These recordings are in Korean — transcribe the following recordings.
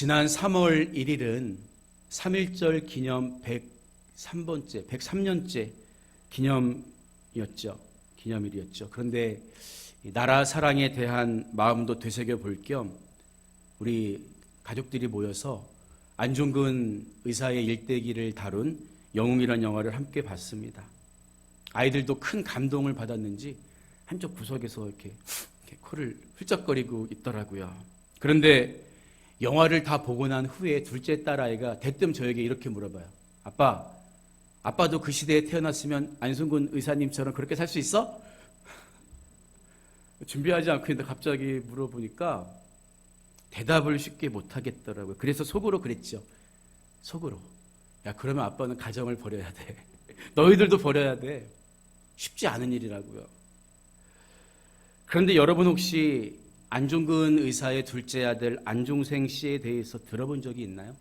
지난 3월 1일은 3.1절 기념 103번째, 103년째 기념이었죠. 기념일이었죠. 그런데 이 나라 사랑에 대한 마음도 되새겨 볼 겸 우리 가족들이 모여서 안종근 의사의 일대기를 다룬 영웅이라는 영화를 함께 봤습니다. 아이들도 큰 감동을 받았는지 한쪽 구석에서 이렇게, 이렇게 코를 훌쩍거리고 있더라고요. 그런데 영화를 다 보고 난 후에 둘째 딸 아이가 대뜸 저에게 이렇게 물어봐요. 아빠, 아빠도 그 시대에 태어났으면 안승근 의사님처럼 그렇게 살 수 있어? 준비하지 않고 있는데 갑자기 물어보니까 대답을 쉽게 못 하겠더라고요. 그래서 속으로 그랬죠. 속으로. 야, 그러면 아빠는 가정을 버려야 돼. 너희들도 버려야 돼. 쉽지 않은 일이라고요. 그런데 여러분 혹시 안종근 의사의 둘째 아들 안종생 씨에 대해서 들어본 적이 있나요?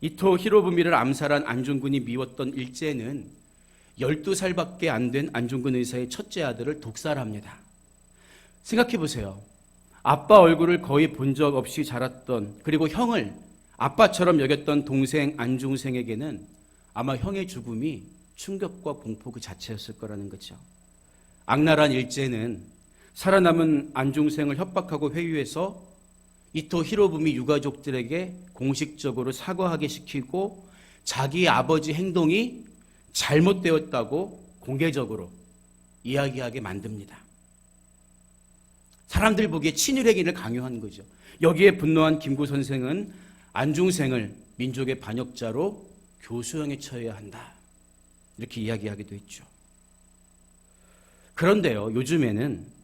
이토 히로부미를 암살한 안종근이 미웠던 일제는 12살밖에 안 된 안종근 의사의 첫째 아들을 독살합니다. 생각해 보세요. 아빠 얼굴을 거의 본 적 없이 자랐던 그리고 형을 아빠처럼 여겼던 동생 안중생에게는 아마 형의 죽음이 충격과 공포 그 자체였을 거라는 거죠. 악랄한 일제는 살아남은 안중생을 협박하고 회유해서 이토 히로부미 유가족들에게 공식적으로 사과하게 시키고 자기 아버지 행동이 잘못되었다고 공개적으로 이야기하게 만듭니다. 사람들 보기에 친일행위를 강요한 거죠. 여기에 분노한 김구 선생은 안중생을 민족의 반역자로 교수형에 처해야 한다. 이렇게 이야기하기도 했죠. 그런데요, 요즘에는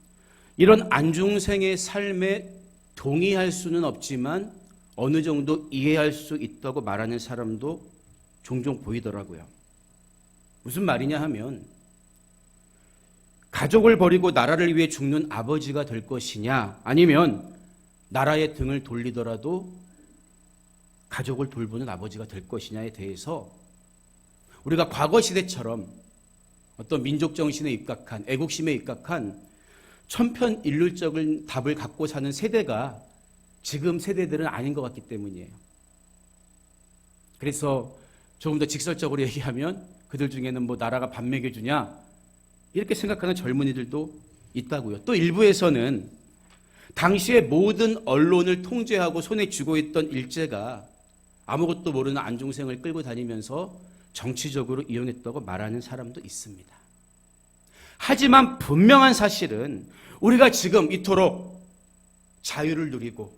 이런 안중생의 삶에 동의할 수는 없지만 어느 정도 이해할 수 있다고 말하는 사람도 종종 보이더라고요. 무슨 말이냐 하면 가족을 버리고 나라를 위해 죽는 아버지가 될 것이냐 아니면 나라의 등을 돌리더라도 가족을 돌보는 아버지가 될 것이냐에 대해서 우리가 과거 시대처럼 어떤 민족 정신에 입각한 애국심에 입각한 천편일률적인 답을 갖고 사는 세대가 지금 세대들은 아닌 것 같기 때문이에요. 그래서 조금 더 직설적으로 얘기하면 그들 중에는 뭐 나라가 밥 먹여주냐 이렇게 생각하는 젊은이들도 있다고요. 또 일부에서는 당시의 모든 언론을 통제하고 손에 쥐고 있던 일제가 아무것도 모르는 안중생을 끌고 다니면서 정치적으로 이용했다고 말하는 사람도 있습니다. 하지만 분명한 사실은 우리가 지금 이토록 자유를 누리고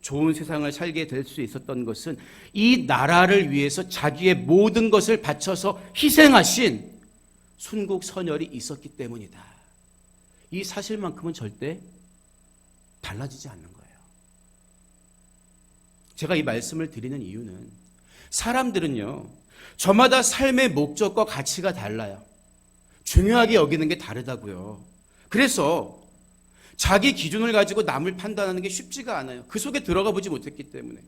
좋은 세상을 살게 될 수 있었던 것은 이 나라를 위해서 자기의 모든 것을 바쳐서 희생하신 순국 선열이 있었기 때문이다. 이 사실만큼은 절대 달라지지 않는 거예요. 제가 이 말씀을 드리는 이유는 사람들은요, 저마다 삶의 목적과 가치가 달라요. 중요하게 여기는 게 다르다고요. 그래서 자기 기준을 가지고 남을 판단하는 게 쉽지가 않아요. 그 속에 들어가 보지 못했기 때문에.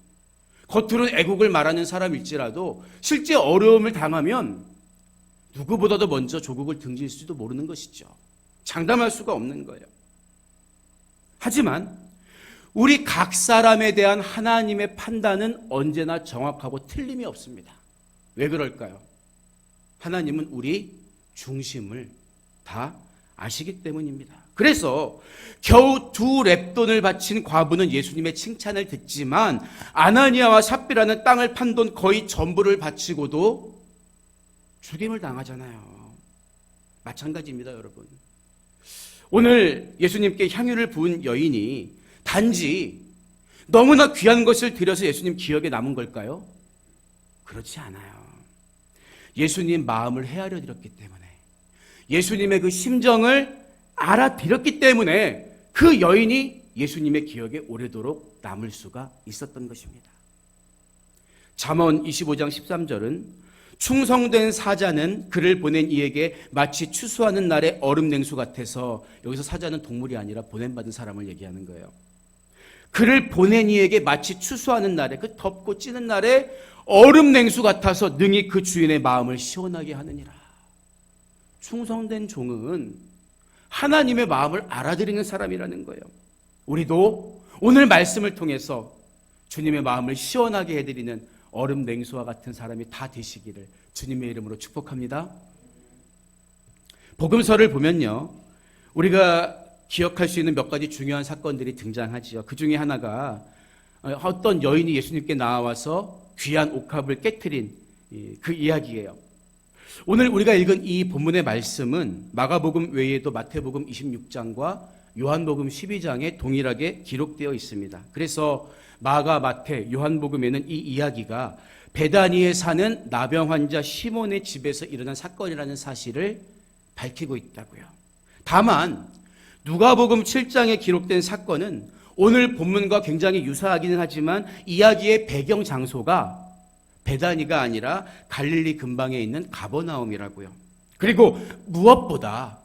겉으로는 애국을 말하는 사람일지라도 실제 어려움을 당하면 누구보다도 먼저 조국을 등질지도 모르는 것이죠. 장담할 수가 없는 거예요. 하지만 우리 각 사람에 대한 하나님의 판단은 언제나 정확하고 틀림이 없습니다. 왜 그럴까요? 하나님은 우리 중심을 다 아시기 때문입니다. 그래서 겨우 두 랩돈을 바친 과부는 예수님의 칭찬을 듣지만 아나니아와 삽비라는 땅을 판 돈 거의 전부를 바치고도 죽임을 당하잖아요. 마찬가지입니다, 여러분. 오늘 예수님께 향유를 부은 여인이 단지 너무나 귀한 것을 드려서 예수님 기억에 남은 걸까요? 그렇지 않아요. 예수님 마음을 헤아려 드렸기 때문에 예수님의 그 심정을 알아들었기 때문에 그 여인이 예수님의 기억에 오래도록 남을 수가 있었던 것입니다. 잠언 25장 13절은 충성된 사자는 그를 보낸 이에게 마치 추수하는 날의 얼음 냉수 같아서 여기서 사자는 동물이 아니라 보냄받은 사람을 얘기하는 거예요. 그를 보낸 이에게 마치 추수하는 날에 그 덥고 찌는 날에 얼음 냉수 같아서 능히 그 주인의 마음을 시원하게 하느니라. 충성된 종은 하나님의 마음을 알아들이는 사람이라는 거예요. 우리도 오늘 말씀을 통해서 주님의 마음을 시원하게 해드리는 얼음 냉수와 같은 사람이 다 되시기를 주님의 이름으로 축복합니다. 복음서를 보면요. 우리가 기억할 수 있는 몇 가지 중요한 사건들이 등장하지요. 그 중에 하나가 어떤 여인이 예수님께 나와서 귀한 옥합을 깨뜨린 이- 그 이야기예요. 오늘 우리가 읽은 이 본문의 말씀은 마가복음 외에도 마태복음 26장과 요한복음 12장에 동일하게 기록되어 있습니다. 그래서 마가, 마태, 요한복음에는 이 이야기가 베다니에 사는 나병 환자 시몬의 집에서 일어난 사건이라는 사실을 밝히고 있다고요. 다만 누가복음 7장에 기록된 사건은 오늘 본문과 굉장히 유사하기는 하지만 이야기의 배경 장소가 베다니가 아니라 갈릴리 근방에 있는 가버나움이라고요. 그리고 무엇보다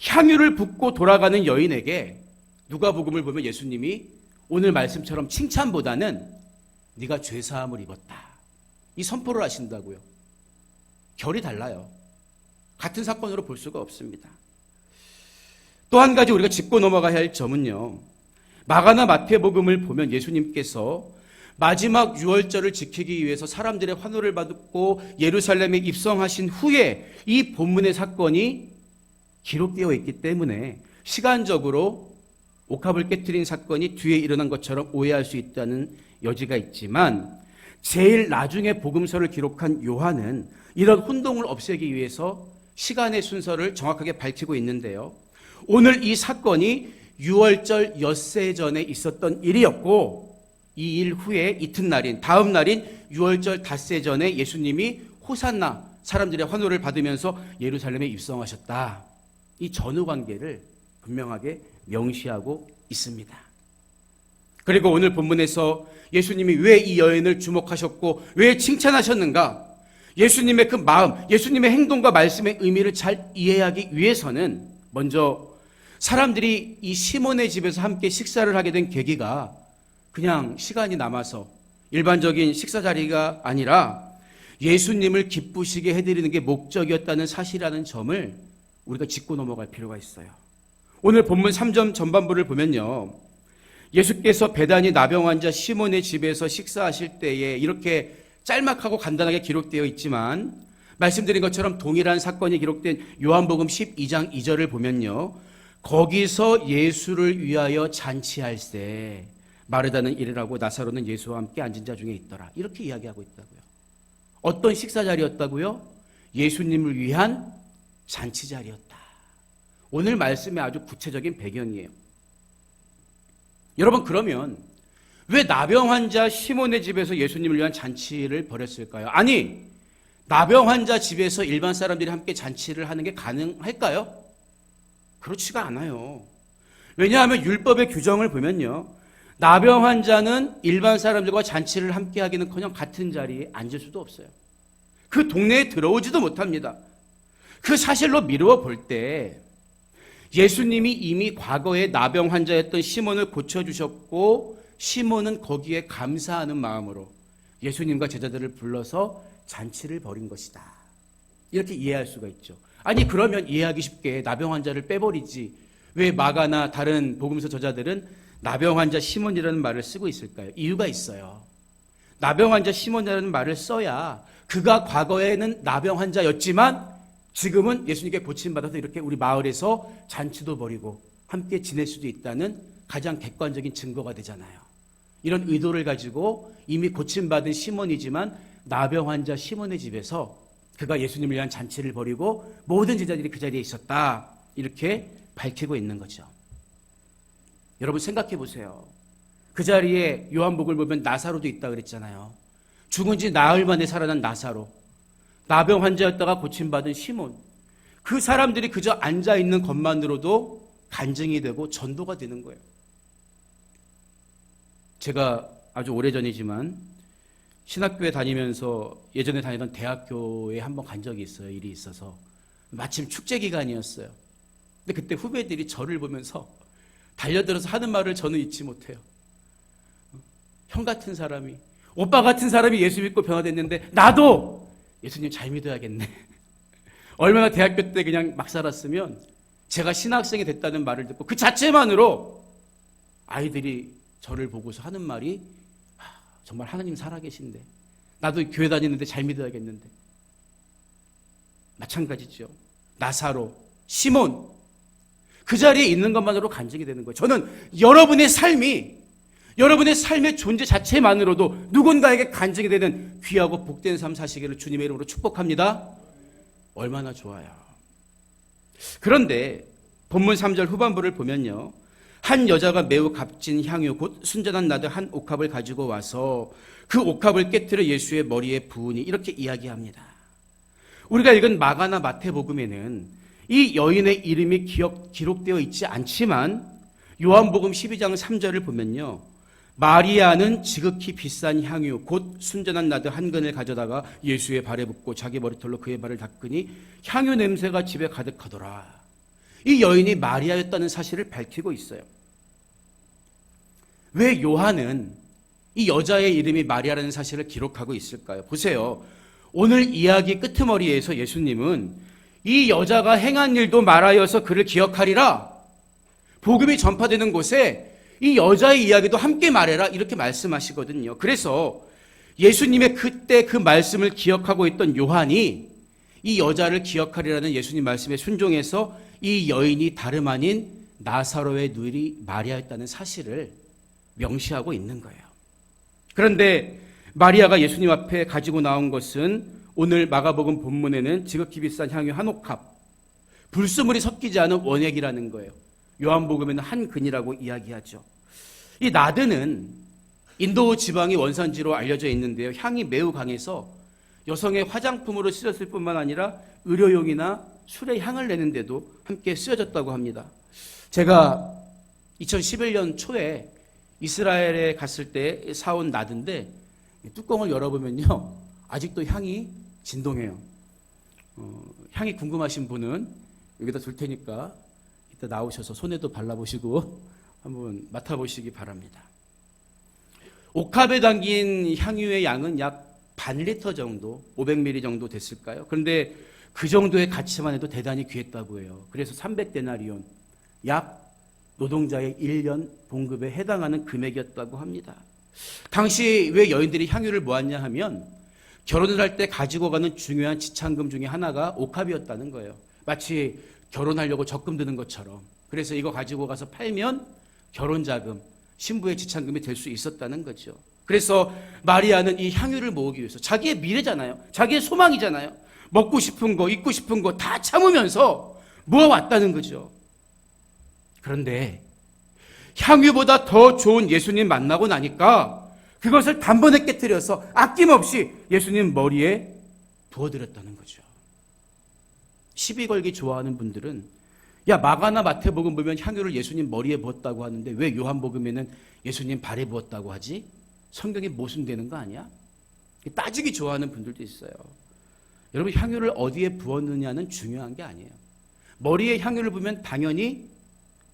향유를 붓고 돌아가는 여인에게 누가복음을 보면 예수님이 오늘 말씀처럼 칭찬보다는 네가 죄 사함을 입었다. 이 선포를 하신다고요. 결이 달라요. 같은 사건으로 볼 수가 없습니다. 또 한 가지 우리가 짚고 넘어가야 할 점은요. 마가나 마태복음을 보면 예수님께서 마지막 유월절을 지키기 위해서 사람들의 환호를 받고 예루살렘에 입성하신 후에 이 본문의 사건이 기록되어 있기 때문에 시간적으로 옥합을 깨뜨린 사건이 뒤에 일어난 것처럼 오해할 수 있다는 여지가 있지만 제일 나중에 복음서를 기록한 요한은 이런 혼동을 없애기 위해서 시간의 순서를 정확하게 밝히고 있는데요. 오늘 이 사건이 6월절 엿새 전에 있었던 일이었고 이 일 후에 이튿날인 다음 날인 6월절 닷새 전에 예수님이 호산나 사람들의 환호를 받으면서 예루살렘에 입성하셨다. 이 전후 관계를 분명하게 명시하고 있습니다. 그리고 오늘 본문에서 예수님이 왜 이 여인을 주목하셨고 왜 칭찬하셨는가? 예수님의 그 마음, 예수님의 행동과 말씀의 의미를 잘 이해하기 위해서는 먼저 사람들이 이 시몬의 집에서 함께 식사를 하게 된 계기가 그냥 시간이 남아서 일반적인 식사 자리가 아니라 예수님을 기쁘시게 해드리는 게 목적이었다는 사실이라는 점을 우리가 짚고 넘어갈 필요가 있어요. 오늘 본문 3점 전반부를 보면요. 예수께서 배단이 나병 환자 시몬의 집에서 식사하실 때에 이렇게 짤막하고 간단하게 기록되어 있지만 말씀드린 것처럼 동일한 사건이 기록된 요한복음 12장 2절을 보면요. 거기서 예수를 위하여 잔치할세 마르다는 이르라고 나사로는 예수와 함께 앉은 자 중에 있더라. 이렇게 이야기하고 있다고요. 어떤 식사 자리였다고요? 예수님을 위한 잔치 자리였다. 오늘 말씀의 아주 구체적인 배경이에요. 여러분 그러면 왜 나병 환자 시몬의 집에서 예수님을 위한 잔치를 벌였을까요? 아니 나병 환자 집에서 일반 사람들이 함께 잔치를 하는 게 가능할까요? 그렇지가 않아요. 왜냐하면 율법의 규정을 보면요. 나병 환자는 일반 사람들과 잔치를 함께 하기는커녕 같은 자리에 앉을 수도 없어요. 그 동네에 들어오지도 못합니다. 그 사실로 미루어 볼 때 예수님이 이미 과거에 나병 환자였던 시몬을 고쳐주셨고 시몬은 거기에 감사하는 마음으로 예수님과 제자들을 불러서 잔치를 벌인 것이다. 이렇게 이해할 수가 있죠. 아니 그러면 이해하기 쉽게 나병 환자를 빼버리지 왜 마가나 다른 복음서 저자들은 나병 환자 시몬이라는 말을 쓰고 있을까요? 이유가 있어요. 나병 환자 시몬이라는 말을 써야 그가 과거에는 나병 환자였지만 지금은 예수님께 고침받아서 이렇게 우리 마을에서 잔치도 벌이고 함께 지낼 수도 있다는 가장 객관적인 증거가 되잖아요. 이런 의도를 가지고 이미 고침받은 시몬이지만 나병 환자 시몬의 집에서 그가 예수님을 위한 잔치를 벌이고 모든 제자들이 그 자리에 있었다. 이렇게 밝히고 있는 거죠. 여러분 생각해 보세요. 그 자리에 요한복을 보면 나사로도 있다 그랬잖아요. 죽은 지 나흘 만에 살아난 나사로. 나병 환자였다가 고침받은 시몬. 그 사람들이 그저 앉아 있는 것만으로도 간증이 되고 전도가 되는 거예요. 제가 아주 오래전이지만 신학교에 다니면서 예전에 다니던 대학교에 한번 간 적이 있어요. 일이 있어서. 마침 축제 기간이었어요. 근데 그때 후배들이 저를 보면서 달려들어서 하는 말을 저는 잊지 못해요. 형 같은 사람이, 오빠 같은 사람이 예수 믿고 변화됐는데, 나도 예수님 잘 믿어야겠네. 얼마나 대학교 때 그냥 막 살았으면 제가 신학생이 됐다는 말을 듣고 그 자체만으로 아이들이 저를 보고서 하는 말이 정말 하나님 살아계신데 나도 교회 다니는데 잘 믿어야겠는데 마찬가지죠. 나사로, 시몬 그 자리에 있는 것만으로 간증이 되는 거예요. 저는 여러분의 삶이 여러분의 삶의 존재 자체만으로도 누군가에게 간증이 되는 귀하고 복된 삶 사시기를 주님의 이름으로 축복합니다. 얼마나 좋아요. 그런데 본문 3절 후반부를 보면요. 한 여자가 매우 값진 향유 곧 순전한 나드 한 옥합을 가지고 와서 그 옥합을 깨뜨려 예수의 머리에 부으니 이렇게 이야기합니다. 우리가 읽은 마가나 마태복음에는 이 여인의 이름이 기억, 기록되어 있지 않지만 요한복음 12장 3절을 보면요. 마리아는 지극히 비싼 향유 곧 순전한 나드 한 근을 가져다가 예수의 발에 붓고 자기 머리털로 그의 발을 닦으니 향유 냄새가 집에 가득하더라. 이 여인이 마리아였다는 사실을 밝히고 있어요. 왜 요한은 이 여자의 이름이 마리아라는 사실을 기록하고 있을까요? 보세요. 오늘 이야기 끄트머리에서 예수님은 이 여자가 행한 일도 말하여서 그를 기억하리라. 복음이 전파되는 곳에 이 여자의 이야기도 함께 말해라. 이렇게 말씀하시거든요. 그래서 예수님의 그때 그 말씀을 기억하고 있던 요한이 이 여자를 기억하리라는 예수님 말씀에 순종해서 이 여인이 다름 아닌 나사로의 누이 마리아였다는 사실을 명시하고 있는 거예요. 그런데 마리아가 예수님 앞에 가지고 나온 것은 오늘 마가복음 본문에는 지극히 비싼 향유 한 옥합, 불수물이 섞이지 않은 원액이라는 거예요. 요한복음에는 한 근이라고 이야기하죠. 이 나드는 인도 지방의 원산지로 알려져 있는데요. 향이 매우 강해서 여성의 화장품으로 쓰였을 뿐만 아니라 의료용이나 술의 향을 내는데도 함께 쓰여졌다고 합니다. 제가 2011년 초에 이스라엘에 갔을 때 사온 나드인데 뚜껑을 열어보면요. 아직도 향이 진동해요. 어, 향이 궁금하신 분은 여기다 둘 테니까 이따 나오셔서 손에도 발라보시고 한번 맡아보시기 바랍니다. 옥합에 담긴 향유의 양은 약 반 리터 정도, 500ml 정도 됐을까요? 그런데 그 정도의 가치만 해도 대단히 귀했다고 해요. 그래서 300데나리온, 약 노동자의 1년 봉급에 해당하는 금액이었다고 합니다. 당시 왜 여인들이 향유를 모았냐 하면 결혼을 할 때 가지고 가는 중요한 지참금 중에 하나가 옥합이었다는 거예요. 마치 결혼하려고 적금 드는 것처럼. 그래서 이거 가지고 가서 팔면 결혼 자금, 신부의 지참금이 될 수 있었다는 거죠. 그래서 마리아는 이 향유를 모으기 위해서 자기의 미래잖아요. 자기의 소망이잖아요. 먹고 싶은 거, 입고 싶은 거 다 참으면서 모아왔다는 거죠. 그런데 향유보다 더 좋은 예수님 만나고 나니까 그것을 단번에 깨뜨려서 아낌없이 예수님 머리에 부어드렸다는 거죠. 시비 걸기 좋아하는 분들은 야 마가나 마태복음 보면 향유를 예수님 머리에 부었다고 하는데 왜 요한복음에는 예수님 발에 부었다고 하지? 성경이 모순되는 거 아니야? 따지기 좋아하는 분들도 있어요. 여러분 향유를 어디에 부었느냐는 중요한 게 아니에요. 머리에 향유를 부으면 당연히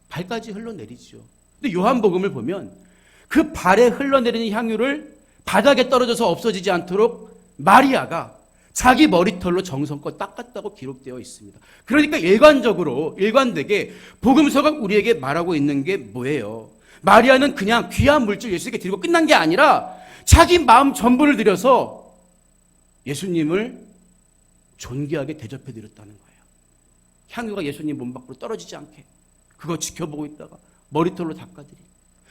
발까지 흘러내리죠. 근데 요한복음을 보면 그 발에 흘러내리는 향유를 바닥에 떨어져서 없어지지 않도록 마리아가 자기 머리털로 정성껏 닦았다고 기록되어 있습니다. 그러니까 일관적으로 일관되게 복음서가 우리에게 말하고 있는 게 뭐예요? 마리아는 그냥 귀한 물질 예수님께 드리고 끝난 게 아니라 자기 마음 전부를 들여서 예수님을 존귀하게 대접해 드렸다는 거예요. 향유가 예수님 몸 밖으로 떨어지지 않게 그거 지켜보고 있다가 머리털로 닦아드린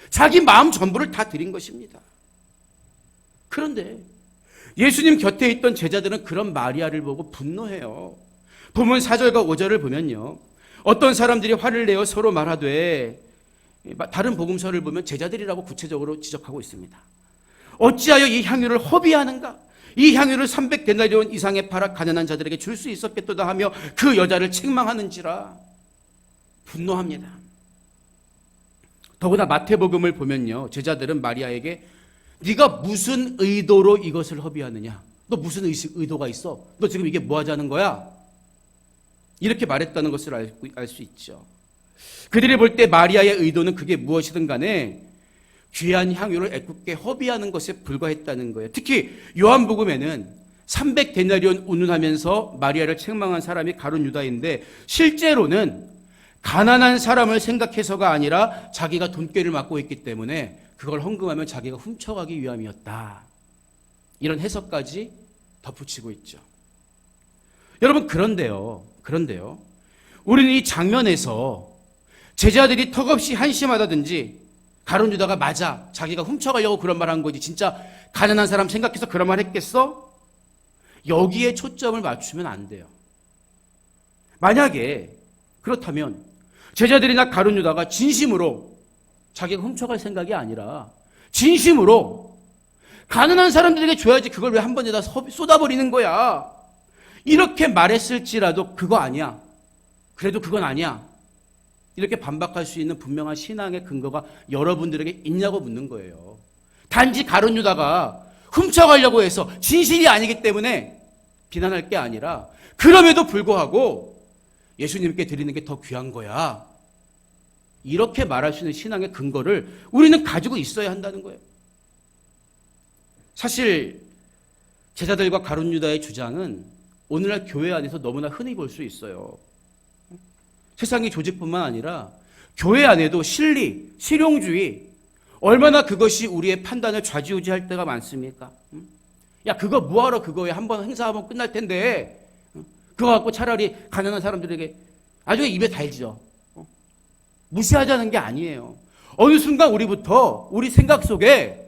자기 마음 전부를 다 드린 것입니다. 그런데 예수님 곁에 있던 제자들은 그런 마리아를 보고 분노해요. 본문 4절과 5절을 보면요. 어떤 사람들이 화를 내어 서로 말하되 다른 복음서를 보면 제자들이라고 구체적으로 지적하고 있습니다. 어찌하여 이 향유를 허비하는가? 이 향유를 300데나리온 이상의 팔아 가난한 자들에게 줄 수 있었겠도다 하며 그 여자를 책망하는지라 분노합니다. 더구나 마태복음을 보면요. 제자들은 마리아에게 네가 무슨 의도로 이것을 허비하느냐? 너 무슨 의도가 있어? 너 지금 이게 뭐 하자는 거야? 이렇게 말했다는 것을 알 수 있죠. 그들이 볼 때 마리아의 의도는 그게 무엇이든 간에 귀한 향유를 애꿎게 허비하는 것에 불과했다는 거예요. 특히 요한복음에는 300 데나리온 운운하면서 마리아를 책망한 사람이 가룟 유다인데 실제로는 가난한 사람을 생각해서가 아니라 자기가 돈꾀를 맡고 있기 때문에 그걸 헌금하면 자기가 훔쳐가기 위함이었다. 이런 해석까지 덧붙이고 있죠. 여러분 그런데요. 그런데요. 우리는 이 장면에서 제자들이 턱없이 한심하다든지 가론 유다가 맞아 자기가 훔쳐가려고 그런 말 한 거지 진짜 가난한 사람 생각해서 그런 말 했겠어? 여기에 초점을 맞추면 안 돼요. 만약에 그렇다면 제자들이나 가론 유다가 진심으로 자기가 훔쳐갈 생각이 아니라 진심으로 가난한 사람들에게 줘야지 그걸 왜 한 번에 다 쏟아버리는 거야. 이렇게 말했을지라도 그거 아니야. 그래도 그건 아니야. 이렇게 반박할 수 있는 분명한 신앙의 근거가 여러분들에게 있냐고 묻는 거예요. 단지 가론 유다가 훔쳐가려고 해서 진실이 아니기 때문에 비난할 게 아니라 그럼에도 불구하고 예수님께 드리는 게 더 귀한 거야. 이렇게 말할 수 있는 신앙의 근거를 우리는 가지고 있어야 한다는 거예요. 사실 제자들과 가룟 유다의 주장은 오늘날 교회 안에서 너무나 흔히 볼 수 있어요. 세상의 조직뿐만 아니라 교회 안에도 실리, 실용주의 얼마나 그것이 우리의 판단을 좌지우지할 때가 많습니까? 응? 야 그거 뭐하러 그거에 한번 행사하면 끝날 텐데 응? 그거 갖고 차라리 가난한 사람들에게 아주 입에 달죠. 어? 무시하자는 게 아니에요. 어느 순간 우리부터 우리 생각 속에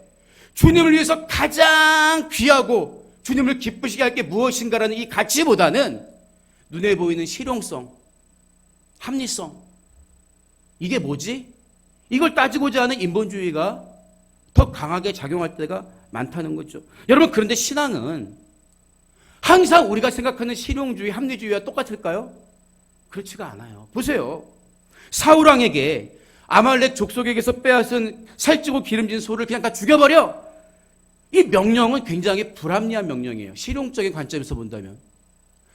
주님을 위해서 가장 귀하고 주님을 기쁘시게 할 게 무엇인가라는 이 가치보다는 눈에 보이는 실용성, 합리성. 이게 뭐지? 이걸 따지고자 하는 인본주의가 더 강하게 작용할 때가 많다는 거죠. 여러분, 그런데 신앙은 항상 우리가 생각하는 실용주의, 합리주의와 똑같을까요? 그렇지가 않아요. 보세요. 사우랑에게 아말렉 족속에게서 빼앗은 살찌고 기름진 소를 그냥 다 죽여버려. 이 명령은 굉장히 불합리한 명령이에요. 실용적인 관점에서 본다면.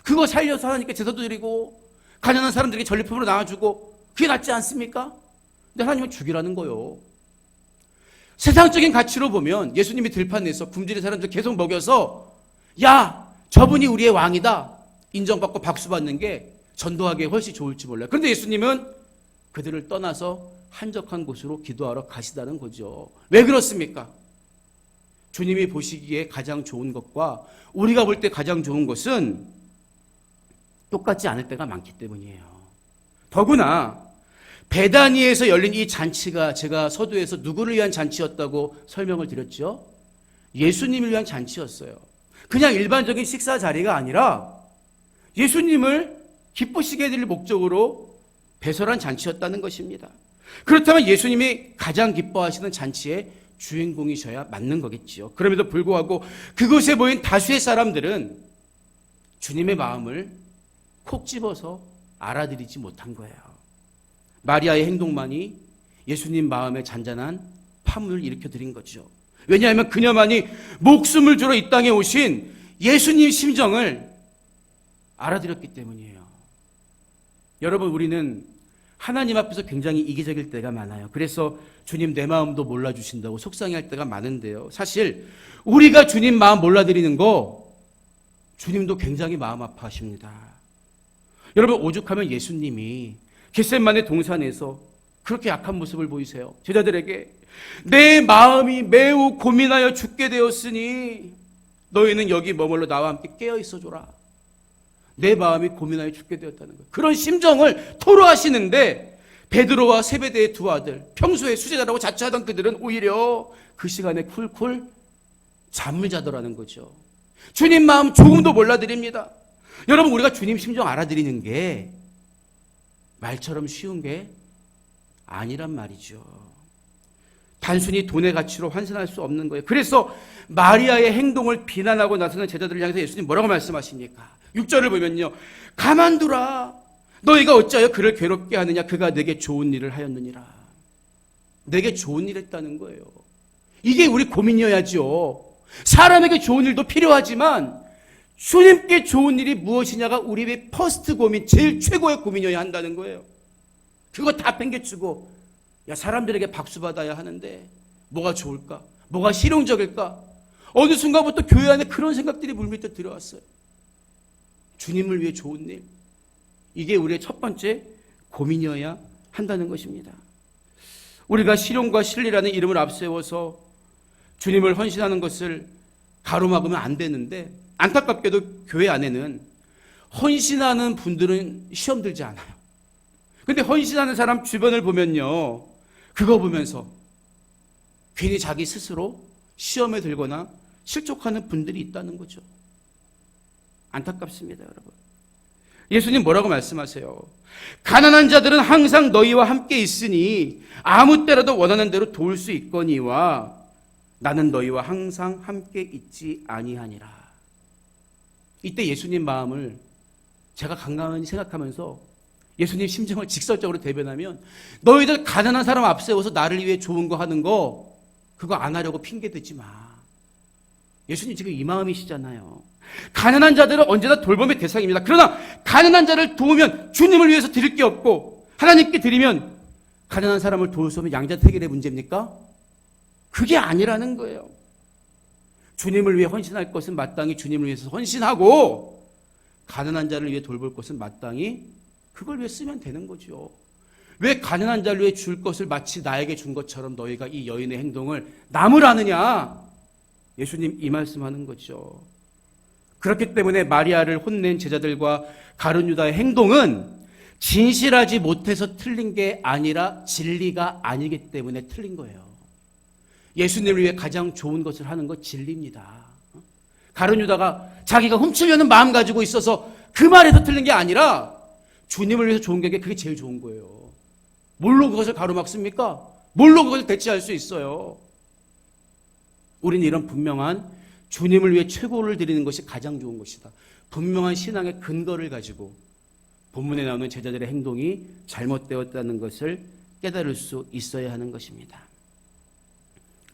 그거 살려서 하나님께 제사도 드리고 가난한 사람들에게 전리품으로 나눠주고 그게 낫지 않습니까? 근데 하나님은 죽이라는 거요. 세상적인 가치로 보면 예수님이 들판에서 굶주린 사람들 계속 먹여서 야 저분이 우리의 왕이다 인정받고 박수 받는 게 전도하기에 훨씬 좋을지 몰라요. 그런데 예수님은 그들을 떠나서 한적한 곳으로 기도하러 가시다는 거죠. 왜 그렇습니까? 주님이 보시기에 가장 좋은 것과 우리가 볼 때 가장 좋은 것은 똑같지 않을 때가 많기 때문이에요. 더구나 베다니에서 열린 이 잔치가 제가 서두에서 누구를 위한 잔치였다고 설명을 드렸죠? 예수님을 위한 잔치였어요. 그냥 일반적인 식사 자리가 아니라 예수님을 기쁘시게 해드릴 목적으로 배설한 잔치였다는 것입니다. 그렇다면 예수님이 가장 기뻐하시는 잔치의 주인공이셔야 맞는 거겠지요. 그럼에도 불구하고 그곳에 모인 다수의 사람들은 주님의 마음을 콕 집어서 알아들이지 못한 거예요. 마리아의 행동만이 예수님 마음에 잔잔한 파문을 일으켜 드린 거죠. 왜냐하면 그녀만이 목숨을 주러 이 땅에 오신 예수님 심정을 알아들었기 때문이에요. 여러분, 우리는 하나님 앞에서 굉장히 이기적일 때가 많아요. 그래서 주님 내 마음도 몰라주신다고 속상해할 때가 많은데요. 사실 우리가 주님 마음 몰라드리는 거 주님도 굉장히 마음 아파하십니다. 여러분 오죽하면 예수님이 겟셋만의 동산에서 그렇게 약한 모습을 보이세요. 제자들에게 내 마음이 매우 고민하여 죽게 되었으니 너희는 여기 머물러 나와 함께 깨어 있어 줘라. 내 마음이 고민하여 죽게 되었다는 거예요. 그런 심정을 토로하시는데 베드로와 세베대의 두 아들, 평소에 수제자라고 자처하던 그들은 오히려 그 시간에 쿨쿨 잠을 자더라는 거죠. 주님 마음 조금도 몰라드립니다. 여러분, 우리가 주님 심정 알아드리는 게 말처럼 쉬운 게 아니란 말이죠. 단순히 돈의 가치로 환산할 수 없는 거예요. 그래서 마리아의 행동을 비난하고 나서는 제자들을 향해서 예수님 뭐라고 말씀하십니까? 6절을 보면요. 가만두라. 너희가 어찌하여 그를 괴롭게 하느냐? 그가 내게 좋은 일을 하였느니라. 내게 좋은 일 했다는 거예요. 이게 우리 고민이어야죠. 사람에게 좋은 일도 필요하지만 주님께 좋은 일이 무엇이냐가 우리의 퍼스트 고민, 제일 최고의 고민이어야 한다는 거예요. 그거 다 팽개치고 야 사람들에게 박수 받아야 하는데 뭐가 좋을까? 뭐가 실용적일까? 어느 순간부터 교회 안에 그런 생각들이 물밀듯 들어왔어요. 주님을 위해 좋은 일. 이게 우리의 첫 번째 고민이어야 한다는 것입니다. 우리가 실용과 진리라는 이름을 앞세워서 주님을 헌신하는 것을 가로막으면 안 되는데 안타깝게도 교회 안에는 헌신하는 분들은 시험 들지 않아요. 근데 헌신하는 사람 주변을 보면요. 그거 보면서 괜히 자기 스스로 시험에 들거나 실족하는 분들이 있다는 거죠. 안타깝습니다, 여러분. 예수님 뭐라고 말씀하세요? 가난한 자들은 항상 너희와 함께 있으니 아무 때라도 원하는 대로 도울 수 있거니와 나는 너희와 항상 함께 있지 아니하니라. 이때 예수님 마음을 제가 간간히 생각하면서 예수님 심정을 직설적으로 대변하면 너희들 가난한 사람 앞세워서 나를 위해 좋은 거 하는 거 그거 안 하려고 핑계 대지 마. 예수님 지금 이 마음이시잖아요. 가난한 자들은 언제나 돌봄의 대상입니다. 그러나 가난한 자를 도우면 주님을 위해서 드릴 게 없고 하나님께 드리면 가난한 사람을 도울 수 없는 양자택일의 문제입니까? 그게 아니라는 거예요. 주님을 위해 헌신할 것은 마땅히 주님을 위해서 헌신하고 가난한 자를 위해 돌볼 것은 마땅히 그걸 위해 쓰면 되는 거죠. 왜 가난한 자를 위해 줄 것을 마치 나에게 준 것처럼 너희가 이 여인의 행동을 남을 하느냐? 예수님 이 말씀하는 거죠. 그렇기 때문에 마리아를 혼낸 제자들과 가룟 유다의 행동은 진실하지 못해서 틀린 게 아니라 진리가 아니기 때문에 틀린 거예요. 예수님을 위해 가장 좋은 것을 하는 것 진리입니다. 가룟 유다가 자기가 훔치려는 마음 가지고 있어서 그 말에서 틀린 게 아니라 주님을 위해서 좋은 게 그게 제일 좋은 거예요. 뭘로 그것을 가로막습니까? 뭘로 그것을 대체할 수 있어요? 우리는 이런 분명한 주님을 위해 최고를 드리는 것이 가장 좋은 것이다. 분명한 신앙의 근거를 가지고 본문에 나오는 제자들의 행동이 잘못되었다는 것을 깨달을 수 있어야 하는 것입니다.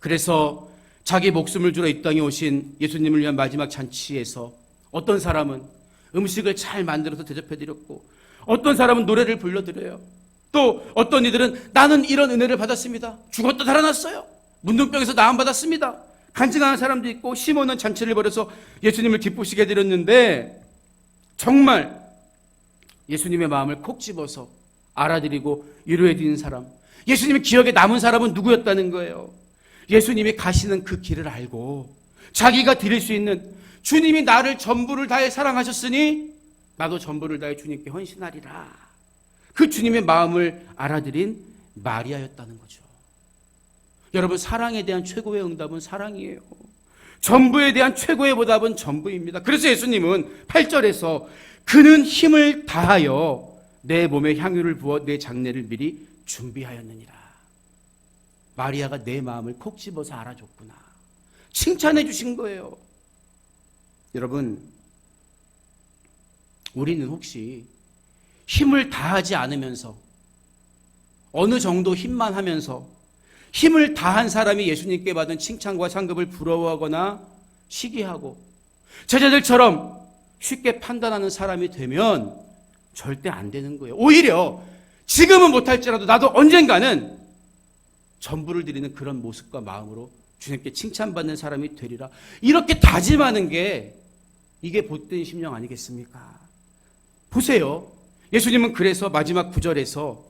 그래서 자기 목숨을 주러 이 땅에 오신 예수님을 위한 마지막 잔치에서 어떤 사람은 음식을 잘 만들어서 대접해 드렸고 어떤 사람은 노래를 불러드려요. 또 어떤 이들은 나는 이런 은혜를 받았습니다. 죽었다 살아났어요. 문둥병에서 나음 받았습니다. 간증하는 사람도 있고 시몬은 잔치를 벌여서 예수님을 기쁘시게 해드렸는데 정말 예수님의 마음을 콕 집어서 알아들이고 위로해 드리는 사람 예수님의 기억에 남은 사람은 누구였다는 거예요. 예수님이 가시는 그 길을 알고 자기가 드릴 수 있는 주님이 나를 전부를 다해 사랑하셨으니 나도 전부를 다해 주님께 헌신하리라. 그 주님의 마음을 알아들인 마리아였다는 거죠. 여러분 사랑에 대한 최고의 응답은 사랑이에요. 전부에 대한 최고의 보답은 전부입니다. 그래서 예수님은 8절에서 그는 힘을 다하여 내 몸에 향유를 부어 내 장례를 미리 준비하였느니라. 마리아가 내 마음을 콕 집어서 알아줬구나. 칭찬해 주신 거예요. 여러분, 우리는 혹시 힘을 다하지 않으면서 어느 정도 힘만 하면서 힘을 다한 사람이 예수님께 받은 칭찬과 상급을 부러워하거나 시기하고 제자들처럼 쉽게 판단하는 사람이 되면 절대 안 되는 거예요. 오히려 지금은 못할지라도 나도 언젠가는 전부를 드리는 그런 모습과 마음으로 주님께 칭찬받는 사람이 되리라. 이렇게 다짐하는 게 이게 복된 심령 아니겠습니까? 보세요. 예수님은 그래서 마지막 구절에서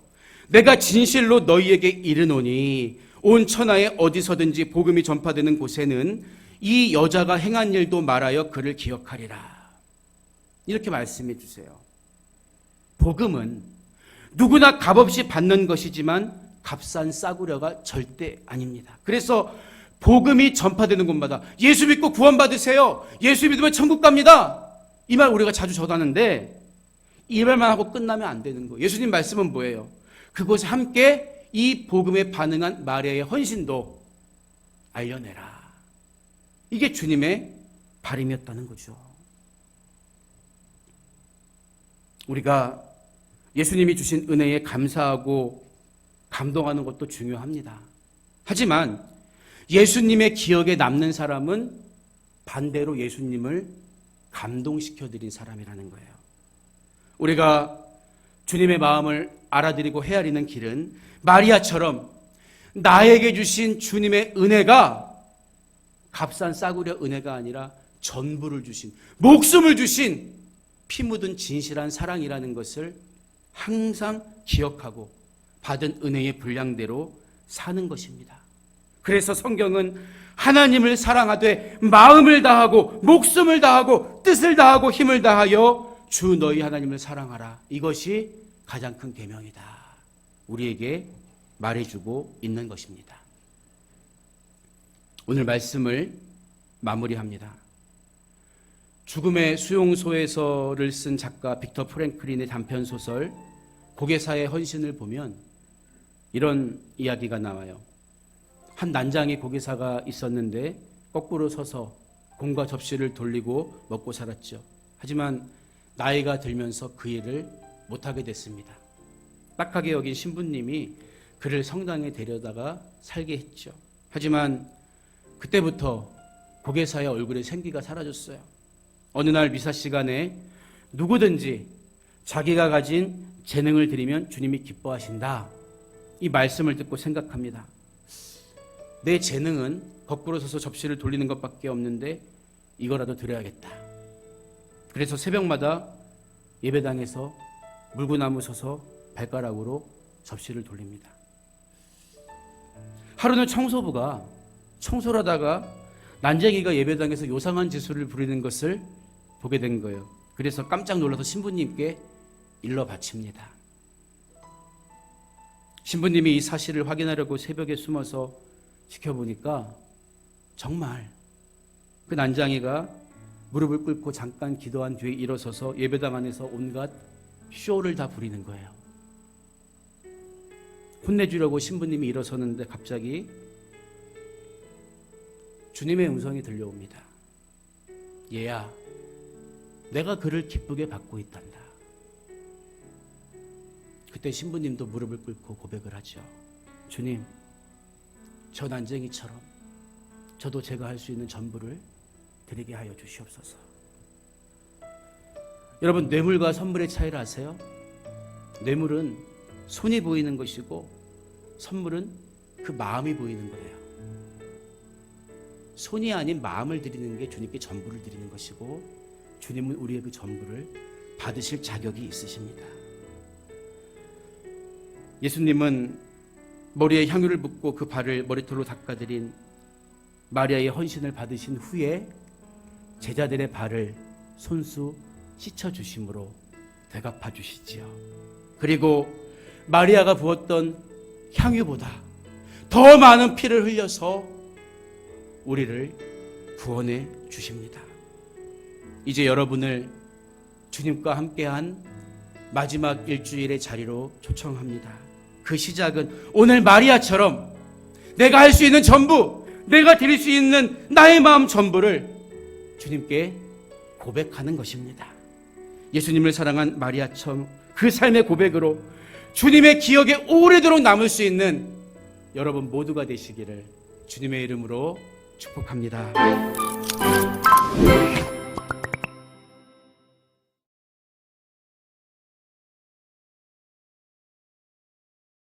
내가 진실로 너희에게 이르노니 온 천하에 어디서든지 복음이 전파되는 곳에는 이 여자가 행한 일도 말하여 그를 기억하리라. 이렇게 말씀해 주세요. 복음은 누구나 값없이 받는 것이지만 값싼 싸구려가 절대 아닙니다. 그래서 복음이 전파되는 곳마다 예수 믿고 구원받으세요. 예수 믿으면 천국 갑니다. 이 말 우리가 자주 전하는데 이 말만 하고 끝나면 안 되는 거예요. 예수님 말씀은 뭐예요? 그곳에 함께 이 복음에 반응한 마리아의 헌신도 알려내라. 이게 주님의 바람이었다는 거죠. 우리가 예수님이 주신 은혜에 감사하고 감동하는 것도 중요합니다. 하지만 예수님의 기억에 남는 사람은 반대로 예수님을 감동시켜드린 사람이라는 거예요. 우리가 주님의 마음을 알아들이고 헤아리는 길은 마리아처럼 나에게 주신 주님의 은혜가 값싼 싸구려 은혜가 아니라 전부를 주신, 목숨을 주신 피 묻은 진실한 사랑이라는 것을 항상 기억하고 받은 은혜의 분량대로 사는 것입니다. 그래서 성경은 하나님을 사랑하되 마음을 다하고 목숨을 다하고 뜻을 다하고 힘을 다하여 주 너희 하나님을 사랑하라. 이것이 가장 큰 계명이다. 우리에게 말해주고 있는 것입니다. 오늘 말씀을 마무리합니다. 죽음의 수용소에서를 쓴 작가 빅터 프랭클린의 단편 소설 고개사의 헌신을 보면 이런 이야기가 나와요. 한 난장이 고개사가 있었는데 거꾸로 서서 공과 접시를 돌리고 먹고 살았죠. 하지만 나이가 들면서 그 일을 못하게 됐습니다. 딱하게 여긴 신부님이 그를 성당에 데려다가 살게 했죠. 하지만 그때부터 고개사의 얼굴에 생기가 사라졌어요. 어느 날 미사 시간에 누구든지 자기가 가진 재능을 드리면 주님이 기뻐하신다. 이 말씀을 듣고 생각합니다. 내 재능은 거꾸로 서서 접시를 돌리는 것밖에 없는데 이거라도 드려야겠다. 그래서 새벽마다 예배당에서 물구나무 서서 발가락으로 접시를 돌립니다. 하루는 청소부가 청소를 하다가 난쟁이가 예배당에서 요상한 지수를 부리는 것을 보게 된 거예요. 그래서 깜짝 놀라서 신부님께 일러 바칩니다. 신부님이 이 사실을 확인하려고 새벽에 숨어서 지켜보니까 정말 그 난장이가 무릎을 꿇고 잠깐 기도한 뒤에 일어서서 예배당 안에서 온갖 쇼를 다 부리는 거예요. 혼내주려고 신부님이 일어서는데 갑자기 주님의 음성이 들려옵니다. 얘야, 내가 그를 기쁘게 받고 있단다. 그때 신부님도 무릎을 꿇고 고백을 하죠. 주님, 저 난쟁이처럼 저도 제가 할 수 있는 전부를 드리게 하여 주시옵소서. 여러분, 뇌물과 선물의 차이를 아세요? 뇌물은 손이 보이는 것이고 선물은 그 마음이 보이는 거예요. 손이 아닌 마음을 드리는 게 주님께 전부를 드리는 것이고 주님은 우리의 그 전부를 받으실 자격이 있으십니다. 예수님은 머리에 향유를 붓고 그 발을 머리털로 닦아드린 마리아의 헌신을 받으신 후에 제자들의 발을 손수 씻어 주심으로 대갚아 주시지요. 그리고 마리아가 부었던 향유보다 더 많은 피를 흘려서 우리를 구원해 주십니다. 이제 여러분을 주님과 함께한 마지막 일주일의 자리로 초청합니다. 그 시작은 오늘 마리아처럼 내가 할 수 있는 전부, 내가 드릴 수 있는 나의 마음 전부를 주님께 고백하는 것입니다. 예수님을 사랑한 마리아처럼 그 삶의 고백으로 주님의 기억에 오래도록 남을 수 있는 여러분 모두가 되시기를 주님의 이름으로 축복합니다.